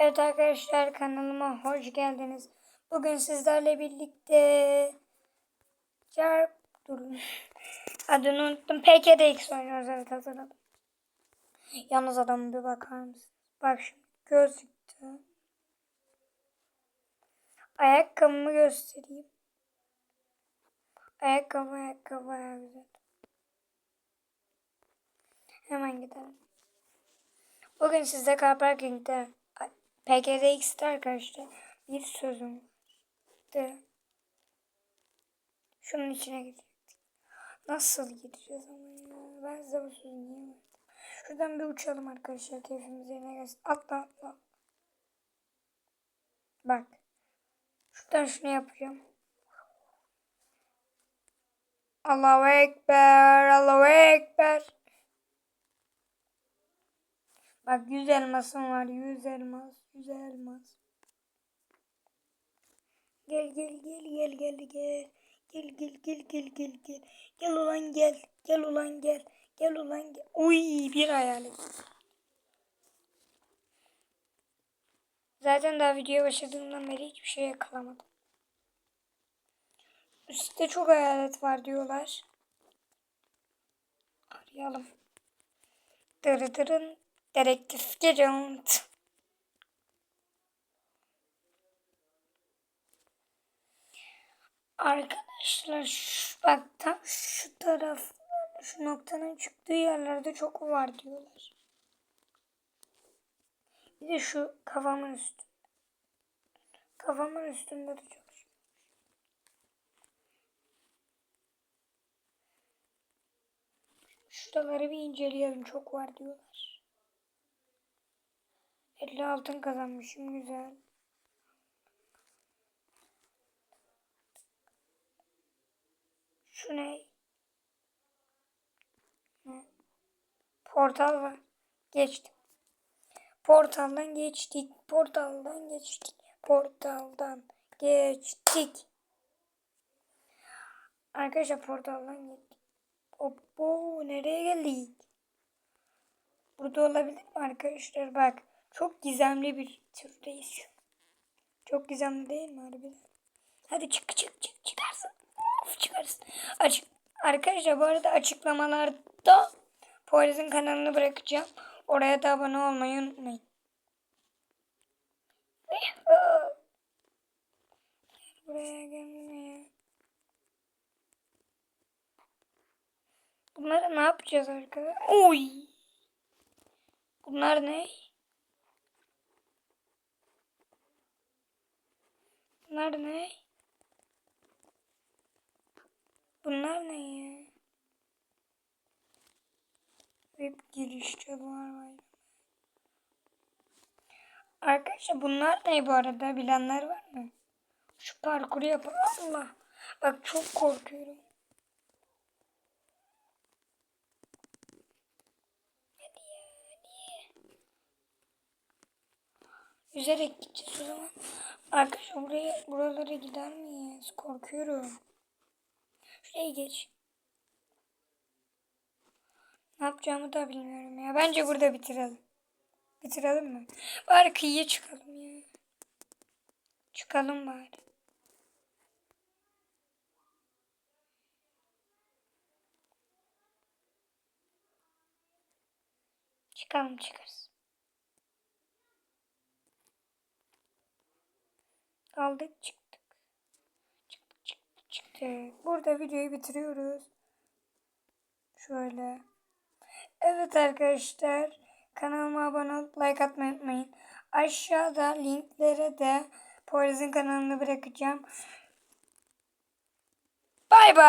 Evet arkadaşlar kanalıma hoş geldiniz. Bugün sizlerle birlikte Çarp durun. Adını unuttum. PKDX oynuyoruz evet hatırladım. Yalnız adamı bir bakar mısın? Bak şimdi gözüktü. Ayakkabımı göstereyim. Ayakkabı ayakkabı güzel. Hemen gidelim. Bugün sizde Car Parking'de PKDX'de arkadaşlar bir sözüm vardı. Şunun içine girecektik. Nasıl gideceğiz ama ya? Ben size bu sözü niye verdim? Şuradan bir uçalım arkadaşlar. Keyfimiz yerine gelsin. Atla atla. Bak. Şuradan şunu yapacağım. Allahu Ekber, Allahu Ekber. Bak 100 elmasım var. 100 elmas. 100 elmas. Gel gel gel gel gel gel. Gel gel gel gel gel gel. Gel ulan gel. Gel ulan gel. Gel ulan gel. Uy bir hayalet. Zaten daha videoya başladığımdan beri hiçbir şey yakalamadım. Üstte çok hayalet var diyorlar. Arayalım. Dırıdırın. Dedektif Geralt. Arkadaşlar şu, bak tam şu taraf şu noktanın çıktığı yerlerde çok var diyorlar. Bir de şu kafamın üstü. Kafamın üstünde de çok. Şuraları bir inceleyelim. Çok var diyorlar. 50 altın kazanmışım. Güzel. Şu ne? ne? Portal var. Geçtim. Portaldan geçtik. Portaldan geçtik. Portaldan geçtik. Arkadaşlar portaldan geçtik. Hoppo nereye geldik? Burada olabilir mi arkadaşlar? Bak çok gizemli bir türdeyiz. Çok gizemli değil mi harbiden? Hadi çık çık çık çıkarsın. Of çıkarsın. Açık. Arkadaşlar bu arada açıklamalarda Poyraz'ın kanalını bırakacağım. Oraya da abone olmayı unutmayın. Buraya gelmeye. Bunları ne yapacağız arkadaşlar? Oy! Bunlar ne? Bunlar ne? Bunlar ne ya? Web girişçi var var. Arkadaşlar bunlar ne bu arada? Bilenler var mı? Şu parkuru yapalım. Allah. Bak çok korkuyorum. Yüzerek gideceğiz o zaman. Arkadaşlar buraya, buralara gider miyiz? Korkuyorum. Şuraya geç. Ne yapacağımı da bilmiyorum ya. Bence burada bitirelim. Bitirelim mi? Bari kıyıya çıkalım ya. Çıkalım bari. Çıkalım çıkarız. Aldık çıktık. Çıktık çıktık çıktık. Burada videoyu bitiriyoruz. Şöyle. Evet arkadaşlar. Kanalıma abone olup like atmayı unutmayın. Aşağıda linklere de Poyraz'ın kanalını bırakacağım. Bay bay.